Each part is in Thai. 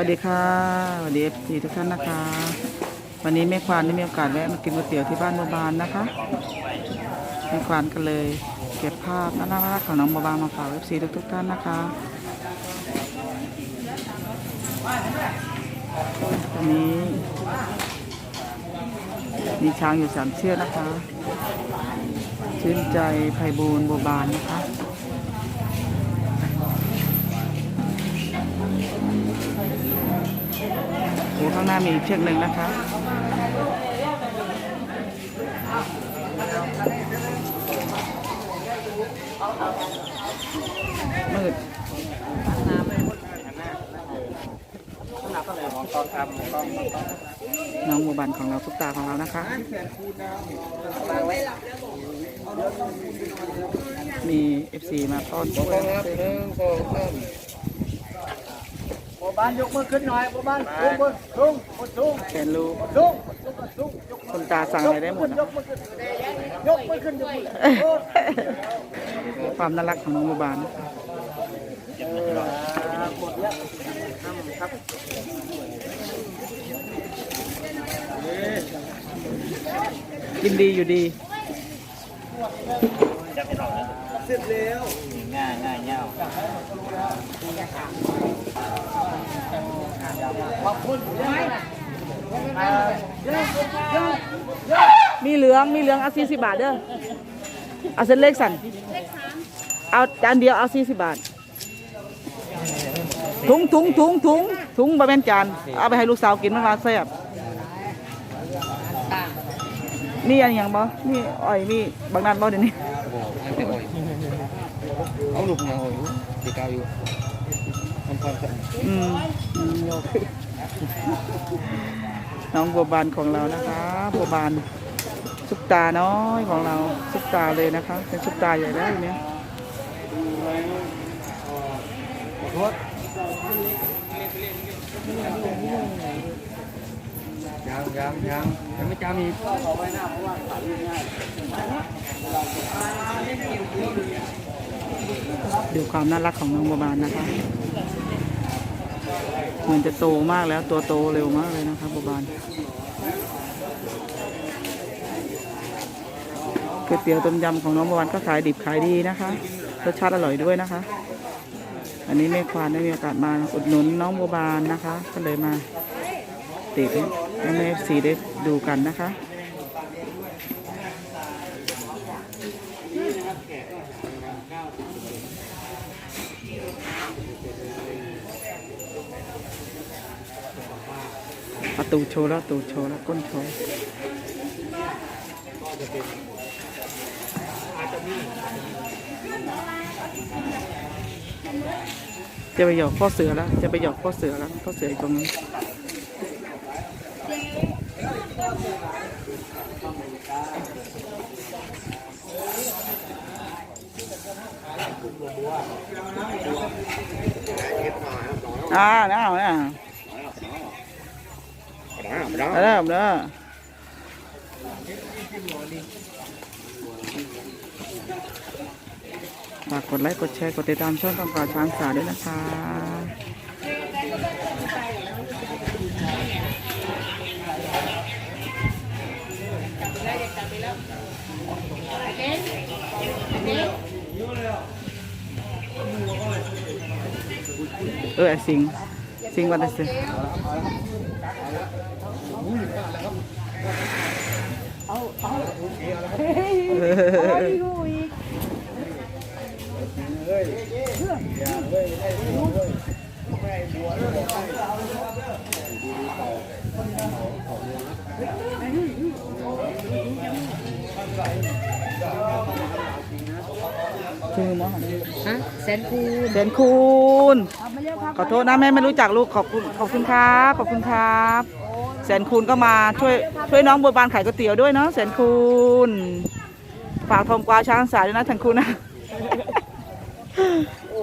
วัสดีค่ะสวัสดีเอฟซีทุกท่านนะคะ วันนี้แม่ควานได้มีโอกาสแวะมากินก๋วยเตี๋ยวที่บ้านโมบานนะคะแม่ควานก็เลย เก็บภาพน่ารักๆของน้องโมบานมาฝากเอฟซีทุกๆท่านนะคะตอนนี้ มีช้างอยู่สามเชือกนะคะ ชื่นใจไพบูลย์บัวบานนะคะ โอ้ข้างหน้ามีเชือกหนึ่งนะคะมืดน้องหมูบันของเราทุกตาของเรานะคะ มีเอฟซีมาต้อนช่วย บหนึ่งสองสามบัวบานยกมือขึ้นหน่อยบัวบานลุงมือลุงมือลุงแสนรู้ลุงลุงยกคนตาสั่งอะไรได้หมดยอะกมือขึ้นยกมือขึ้นยกมือขึ้นความน่ารักของน้องหมูบานหมดแล้วครับกินดีอยู่ดี เสร็จแล้วง่ายง่ายเงาขอบคุณเยอะเยอะเยอะมีเหลืองมีเหลืองเอาสี่สิบบาทเด้อเอาเส้นเล็กสั่นเอาจานเดียวเอาสี่สิบบาทถุงถุงถุงถุงถุงบะแม่นจานเอาไปให้ลูกสาวกินมันมาแซ่บมีอันอย่างบ่มีอ้อยมีบางนัดบ่เดี๋ยวนี้ บอกให้ไปอ่อยเอาลูกยังอ่อยอยู่ตีกาอยู่มันพอจะอืมอืมน้องบัวบานของเรานะคะบัวบานซุปตาน้อยของเราซุปตาเลยนะคะ เป็นซุปตาใหญ่แล้วเนี่ยขอโทษยังยังยังยังไม่จามี ดูความน่ารักของน้องบัวบานนะคะเหมือนจะโตมากแล้วตัวโตเร็วมากเลยนะคะบัวบานก๋วยเตี๋ยวต้มยำของน้องบวบานก็ขายดิบขายดีนะคะรสชาติอร่อยด้วยนะคะ อันนี้แม่ควานได้มีโอกาสมาอุดหนุนน้องบัวบานนะคะ ก็เลยมาติดให้แม่สีได้ดูกันนะคะ ตูโชว์แล้วตูโชว์แล้วก้นโชว์จะไปหยอกพ่อเสือแล้ว จะไปหยอกพ่อเสือแล้วพ่อเสืออยู่ตรงนั้อ่าน้าเอาเนี่ย ได้แล้วได้ฝากกดไลค์กดแชร์กดติดตามช่องต้องการช้างสาด้วยนะคะเออไอสิงสิงวันเสาร์ คือมั้งฮะแสนคูณเซนคูณขอโทษนะแม่ไม่รู้จักลูกขอบคุณขอบคุณครับ ขอบคุณครับ แสนคูณก็มาช่วยช่วยน้องบัวบานขายก๋วยเตี๋ยวด้วยเนาะแสนคูณฝากทองกวาวช้างสายด้วยนะแสนคูณนะโอ้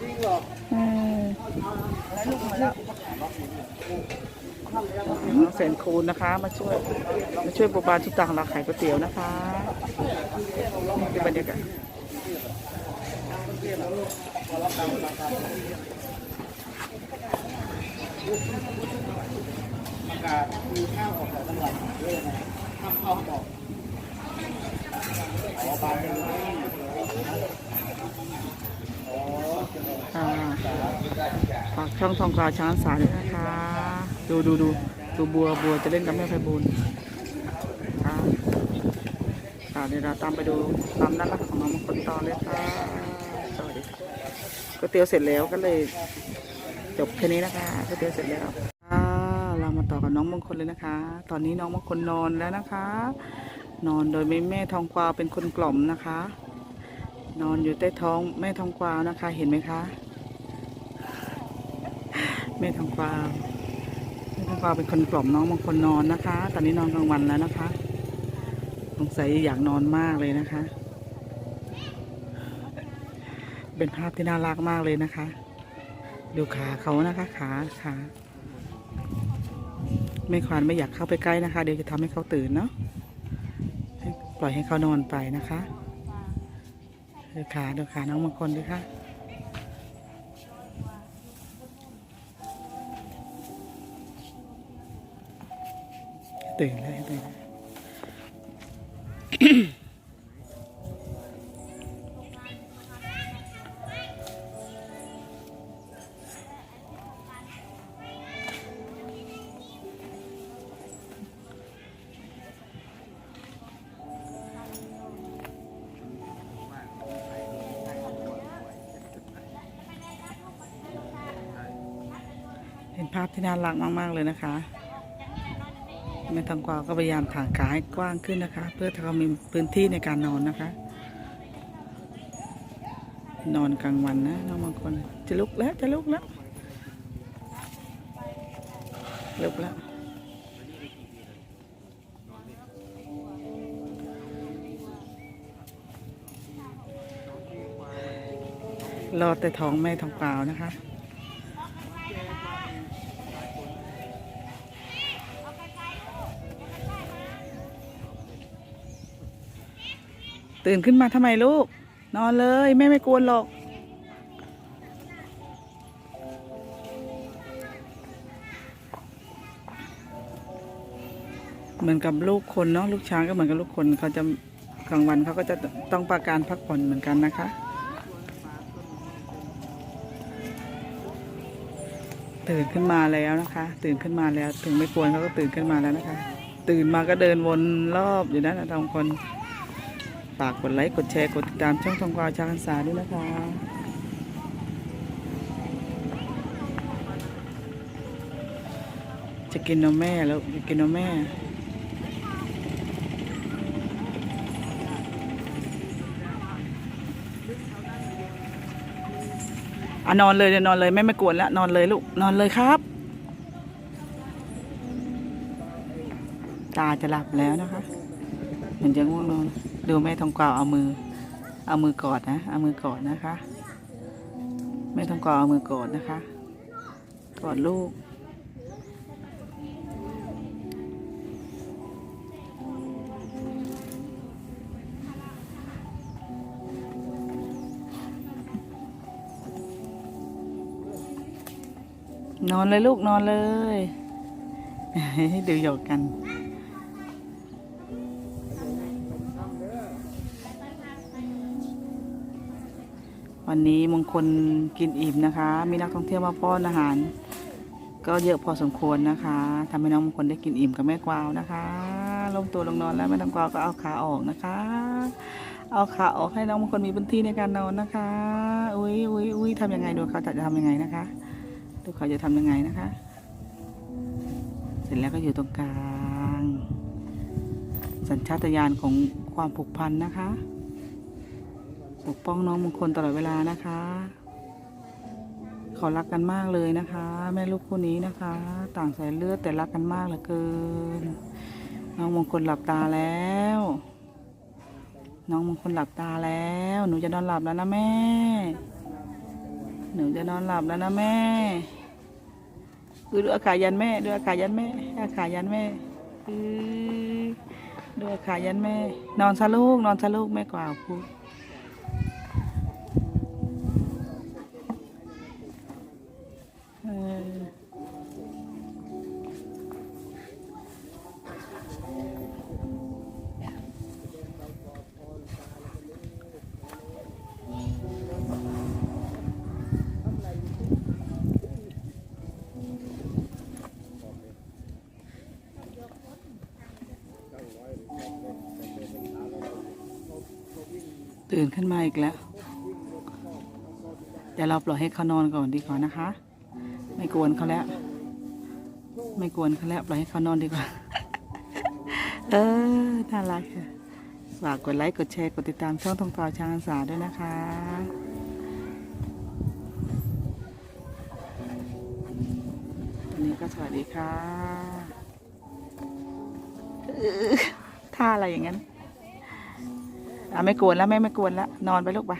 จริงเหรออืมน้องแสนคูณนะคะ มาช่วยมาช่วยบัวบานทุกต่างเราขายก๋วยเตี๋ยวนะคะนี่คือบรรยากาศประ กาศมีข้าวออกจากจังหวัดเลยนะทำข้าวออกอ๋อบานเป็นอ๋อค่ะฝากช่องทองกวาวช้างสารด้วยนะคะ ดูดูดูดูบัวบัวจะเล่นกับแม่ไพบูลย์ค่ะค่ะเดี๋ยวเราตามไปดูความน่ารักของน้องมงคลต่อเลยค่ะสวัสดีค่ะก๋วยเตี๋ยวเสร็จแล้วก็เลยจบแค่นี้นะคะก๋วยเตี๋ยวเสร็จแล้ว มาต่อกับน้องมงคลเลยนะคะ ตอนนี้น้องมงคลนอนแล้วนะคะ นอนโดยแม่แม่ทองกวาวเป็นคนกล่อมนะคะ นอนอยู่ใต้ท้องแม่ทองกวาวนะคะ เห็นไหมคะ แม่ทองกวาวแม่ทองกวาวเป็นคนกล่อมน้องมงคลนอนนะคะ ตอนนี้นอนกลางวันแล้วนะคะสงสัยอยากนอนมากเลยนะคะ เป็นภาพที่น่ารักมากเลยนะคะ ดูขาเขานะคะขาขา แม่ควานไม่อยากเข้าไปใกล้นะคะ เดี๋ยวจะทำให้เขาตื่นเนาะปล่อยให้เขานอนไปนะคะดูขาดูขาน้องมงคลดูค่ะตื่นเลยตื่นาพที่น่ารักมาก ๆ เลยนะคะแม่ทองกวาวก็พยายามถางขาให้กว้างขึ้นนะคะ เพื่อให้เขามีพื้นที่ในการนอนนะคะ นอนกลางวันนะน้องบางคนจะลุกแล้วจะลุกแล้วลุกแล้วรอแต่ท้องแม่ท้องเปล่านะคะ ตื่นขึ้นมาทำไมลูก นอนเลยแม่ไม่กวนหรอก เหมือนกับลูกคนเนาะลูกช้างก็เหมือนกับลูกคนเขาจะกลางวันเขาก็จะต้องประการพักผ่อนเหมือนกันนะคะ ตื่นขึ้นมาแล้วนะคะ ตื่นขึ้นมาแล้ว ถึงไม่กวนเขาก็ตื่นขึ้นมาแล้วนะคะ ตื่นมาก็เดินวนรอบอยู่นั่นนะทองคน ฝากกดไลค์กดแชร์กดติดตามช่องทองกวาวชาคันสาด้วยนะคะจะกินนมแม่แล้วจะกินนมแม่อะนอนเลยเดี๋ยวนอนเลยแม่ไม่กวนแล้วนอนเลยลูกนอนเลยครับ ตาจะหลับแล้วนะคะ มือนจะง่วงนอนดูแม่ทองกวาวเอามือ เอามือกอดนะ เอามือกอดนะคะ แม่ทองกวาวเอามือกอดนะคะ กอดลูก นอนเลยลูกนอนเลยให้ดูหยอกกัน วันนี้มงคลกินอิ่มนะคะ มีนักท่องเที่ยวมาป้อนอาหาร ก็เยอะพอสมควรนะคะทำให้น้องมงคลได้กินอิ่มกับแม่กวาวนะคะลงตัวลงนอนแล้วแม่น้องกวาวก็เอาขาออกนะคะ เอาขาออกให้น้องมงคลมีพื้นที่ในการนอนนะคะ อุ้ยอุ้ยอุ้ยทำยังไงดูเขาจะทำยังไงนะคะ ดูเขาจะทำยังไงนะคะ เสร็จแล้วก็อยู่ตรงกลาง สัญชาตญาณของความผูกพันนะคะ ปกป้องน้องมงคลตลอดเวลานะคะเขารักกันมากเลยนะคะ แม่ลูกคู่นี้นะคะ ต่างสายเลือดแต่รักกันมากเหลือเกิน น้องมงคลหลับตาแล้ว น้องมงคลหลับตาแล้ว หนูจะนอนหลับแล้วนะแม่ หนูจะนอนหลับแล้วนะแม่ดูดูอาขาศยันแม่ดูอาขาศยันแม่อาขาศยันแม่อือดูอาขาศยันแม่ นอนซะลูกนอนซะลูกแม่กวาวพูด ตื่นขึ้นมาอีกแล้ว เดี๋ยวเราปล่อยให้เขานอนก่อนดีกว่านะคะ ไม่กวนเขาแล้ว ไม่กวนเขาแล้ว ปล่อยให้เขานอนดีกว่า เออ น่ารักค่ะ ฝากกดไลค์ กดแชร์ กดติดตามช่องทองฟ้าช้างอาสาด้วยนะคะวันนี้ก็สวัสดีค่ะเออท่าอะไรอย่างนั้น อะไม่กวนแล้วแม่ไม่กวนแล้วนอนไปลูกไป